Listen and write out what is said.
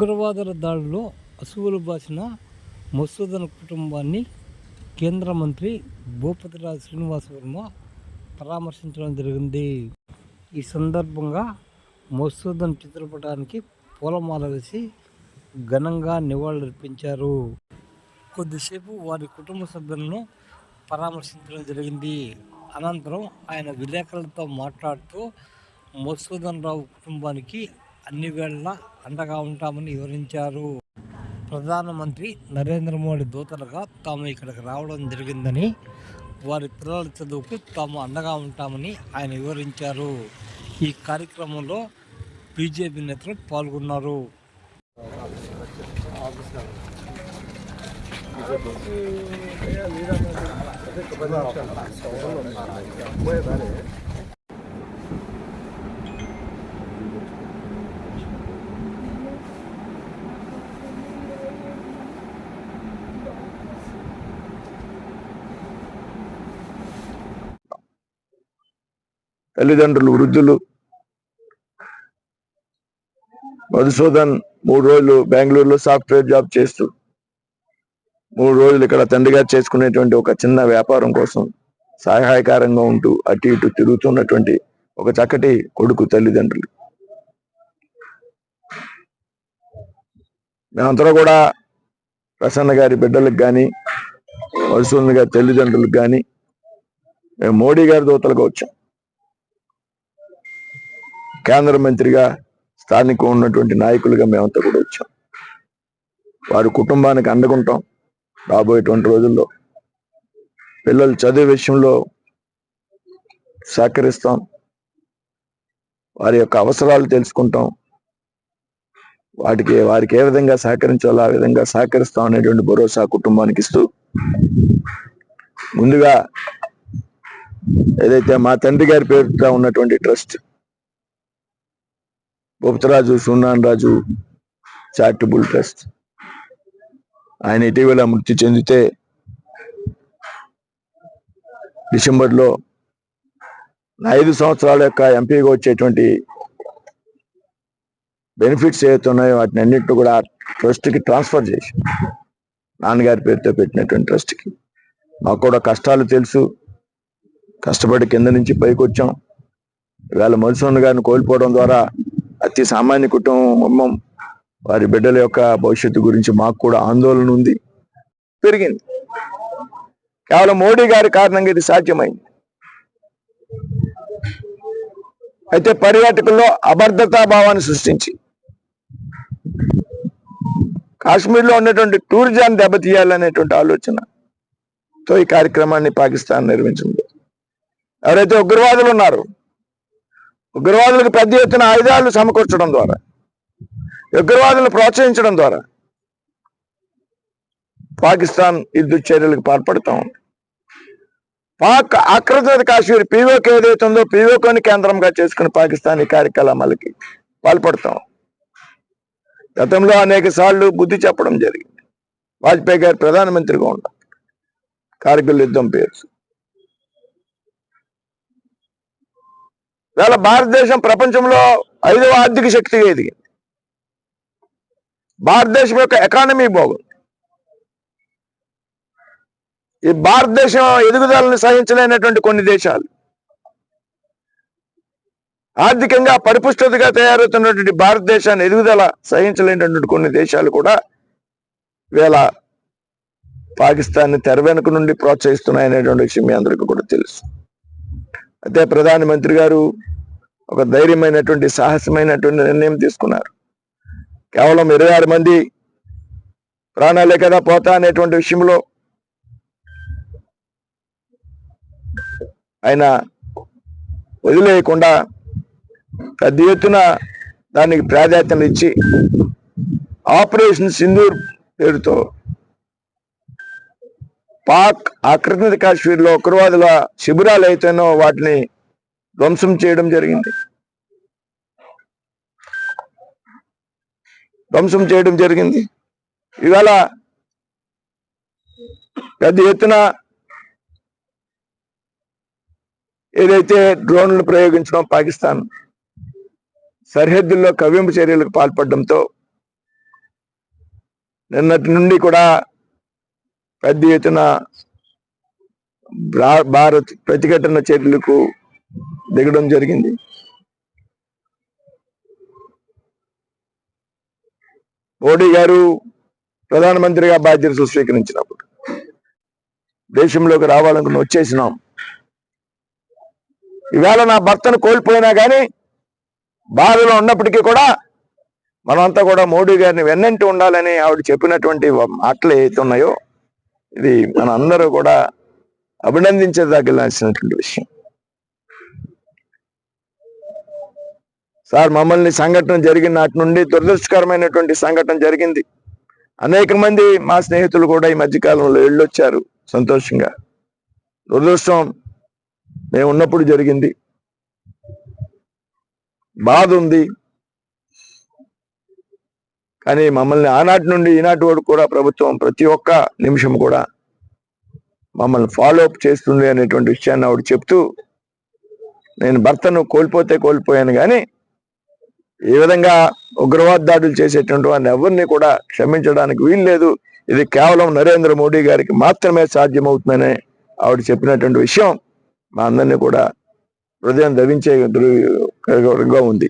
ఉగ్రవాదుల దాడిలో అసువులు బాసిన మసూదన్ కుటుంబాన్ని కేంద్ర మంత్రి భూపతిరాజు శ్రీనివాస వర్మ పరామర్శించడం జరిగింది. ఈ సందర్భంగా మసూదన్ చిత్రపటానికి పూలమాల వేసి ఘనంగా నివాళులర్పించారు. కొద్దిసేపు వారి కుటుంబ సభ్యులను పరామర్శించడం జరిగింది. అనంతరం ఆయన విలేకరులతో మాట్లాడుతూ మసూదన్ రావు కుటుంబానికి అన్ని వేళ్ళ అండగా ఉంటామని వివరించారు. ప్రధానమంత్రి నరేంద్ర మోడీ దూతలుగా తాము ఇక్కడికి రావడం జరిగిందని వారి పిల్లల చదువుకు తాము అండగా ఉంటామని ఆయన వివరించారు. ఈ కార్యక్రమంలో బీజేపీ నేతలు పాల్గొన్నారు. తల్లిదండ్రులు వృద్ధులు. మధుసూదన్ మూడు రోజులు బెంగళూరులో సాఫ్ట్వేర్ జాబ్ చేస్తూ మూడు రోజులు ఇక్కడ తండ్రిగా చేసుకునేటువంటి ఒక చిన్న వ్యాపారం కోసం సహాయకారంగా ఉంటూ అటు ఇటు తిరుగుతున్నటువంటి ఒక చక్కటి కొడుకు తల్లిదండ్రులు. మేమంతా కూడా ప్రసన్న గారి బిడ్డలకు కానీ మధుసూదన్ గారి తల్లిదండ్రులకు కానీ మేము మోడీ గారి దూతలుగా వచ్చాం. కేంద్ర మంత్రిగా స్థానికం ఉన్నటువంటి నాయకులుగా మేమంతా కూడా వచ్చాం. వారి కుటుంబానికి అండగుంటాం రాబోయేటువంటి రోజుల్లో. పిల్లలు చదివే విషయంలో సహకరిస్తాం. వారి యొక్క అవసరాలు తెలుసుకుంటాం. వాటికి వారికి ఏ విధంగా సహకరించాలో ఆ విధంగా సహకరిస్తాం అనేటువంటి భరోసా కుటుంబానికి ఇస్తూ ముందుగా ఏదైతే మా తండ్రి గారి పేరుతో ఉన్నటువంటి trust Guptaraju Sunnan Raju charitable trust ఆయన ఇటీవల మృతి చెందితే డిసెంబర్లో ఐదు సంవత్సరాల యొక్క ఎంపీగా వచ్చేటువంటి బెనిఫిట్స్ ఏవైతున్నాయో వాటిని అన్నింటిని కూడా ట్రస్ట్కి ట్రాన్స్ఫర్ చేసి నాన్నగారి పేరుతో పెట్టినటువంటి ట్రస్ట్కి. మాకు కూడా కష్టాలు తెలుసు. కష్టపడి కింద నుంచి పైకి వచ్చాం. ఇవాళ మధుసూన్ గారిని కోల్పోవడం ద్వారా అతి సామాన్య కుటుంబం వారి బిడ్డల యొక్క భవిష్యత్తు గురించి మాకు కూడా ఆందోళన ఉంది. పెరిగింది. కేవలం మోడీ గారి కారణంగా ఇది సాధ్యమైంది. అయితే పర్యాటకుల్లో అభద్రతా భావాన్ని సృష్టించి కాశ్మీర్లో ఉన్నటువంటి టూరిజాన్ని దెబ్బతీయాలనేటువంటి ఆలోచనతో ఈ కార్యక్రమాన్ని పాకిస్తాన్ నిర్మించింది ఎవరైతే ఉగ్రవాదులు ఉన్నారు ఉగ్రవాదులకు పెద్ద ఎత్తున ఆయుధాలు సమకూర్చడం ద్వారా ఉగ్రవాదులను ప్రోత్సహించడం ద్వారా పాకిస్తాన్ యుద్ధ చర్యలకు పాల్పడతా ఉంది. పాక్ ఆక్రమిత కాశ్మీర్ పీఓకే ఏదైతే ఉందో పీఓకేని కేంద్రంగా చేసుకుని పాకిస్తాన్ కార్యకలాపాలకి పాల్పడతాం గతంలో అనేక సార్లు బుద్ధి చెప్పడం జరిగింది. వాజ్పేయి గారు ప్రధానమంత్రిగా ఉన్నారు కార్గిల్ యుద్ధం పేరు ఇవాళ భారతదేశం ప్రపంచంలో ఐదవ ఆర్థిక శక్తిగా ఎదిగింది. భారతదేశం యొక్క ఎకానమీ బాగుంది. ఈ భారతదేశం ఎదుగుదలను సహించలేనటువంటి కొన్ని దేశాలు. ఆర్థికంగా పరిపుష్టతగా తయారవుతున్నటువంటి భారతదేశాన్ని ఎదుగుదల సహించలేనటువంటి కొన్ని దేశాలు కూడా వేళ పాకిస్తాన్ని తెర వెనుక నుండి ప్రోత్సహిస్తున్నాయనేటువంటి విషయం మీ అందరికీ కూడా తెలుసు. అయితే ప్రధానమంత్రి గారు ఒక ధైర్యమైనటువంటి సాహసమైనటువంటి నిర్ణయం తీసుకున్నారు. కేవలం ఇరవై ఆరు మంది ప్రాణాలే కదా పోతా అనేటువంటి విషయంలో ఆయన వదిలేయకుండా పెద్ద ఎత్తున దానికి ప్రాధాన్యత ఇచ్చి ఆపరేషన్ సింధూర్ పేరుతో పాక్ ఆక్రమిత కాశ్మీర్లో ఉగ్రవాదుల శిబిరాలు అయితేనో వాటిని ధ్వంసం చేయడం జరిగింది. ధ్వంసం చేయడం జరిగింది. ఇవాళ పెద్ద ఎత్తున ఏదైతే డ్రోన్లు ప్రయోగించడం పాకిస్తాన్ సరిహద్దుల్లో కవింపు చర్యలకు పాల్పడడంతో నిన్నటి నుండి కూడా పెద్ద ఎత్తున భారత్ ప్రతిఘటన చర్యలకు దిగడం జరిగింది. మోడీ గారు ప్రధానమంత్రిగా బాధ్యతలు స్వీకరించినప్పుడు దేశంలోకి రావాలనుకుని వచ్చేసినాం. ఈవేళ నా భర్తను కోల్పోయినా కానీ బాధలో ఉన్నప్పటికీ కూడా మనమంతా కూడా మోడీ గారిని వెన్నంటి ఉండాలని ఆవిడ చెప్పినటువంటి మాటలు ఏవైతే ఉన్నాయో ఇది మన అందరూ కూడా అభినందించదగినటువంటి విషయం. సార్ మమ్మల్ని సంఘటన జరిగిన నాటి నుండి దురదృష్టకరమైనటువంటి సంఘటన జరిగింది. అనేక మంది మా స్నేహితులు కూడా ఈ మధ్యకాలంలో వెళ్ళొచ్చారు సంతోషంగా. దురదృష్టం మేము ఉన్నప్పుడు జరిగింది. బాధ ఉంది. కానీ మమ్మల్ని ఆనాటి నుండి ఈనాటి వరకు కూడా ప్రభుత్వం ప్రతి ఒక్క నిమిషం కూడా మమ్మల్ని ఫాలో అప్ చేస్తుంది అనేటువంటి విషయాన్ని ఆవిడ చెప్తూ నేను భర్తను కోల్పోతే కోల్పోయాను కానీ ఈ విధంగా ఉగ్రవాద దాడులు చేసేటువంటి వారిని ఎవరిని కూడా క్షమించడానికి వీలు లేదు ఇది కేవలం నరేంద్ర మోడీ గారికి మాత్రమే సాధ్యమవుతుందని ఆవిడ చెప్పినటువంటి విషయం మా అందరినీ కూడా హృదయం దవించే ఉంది.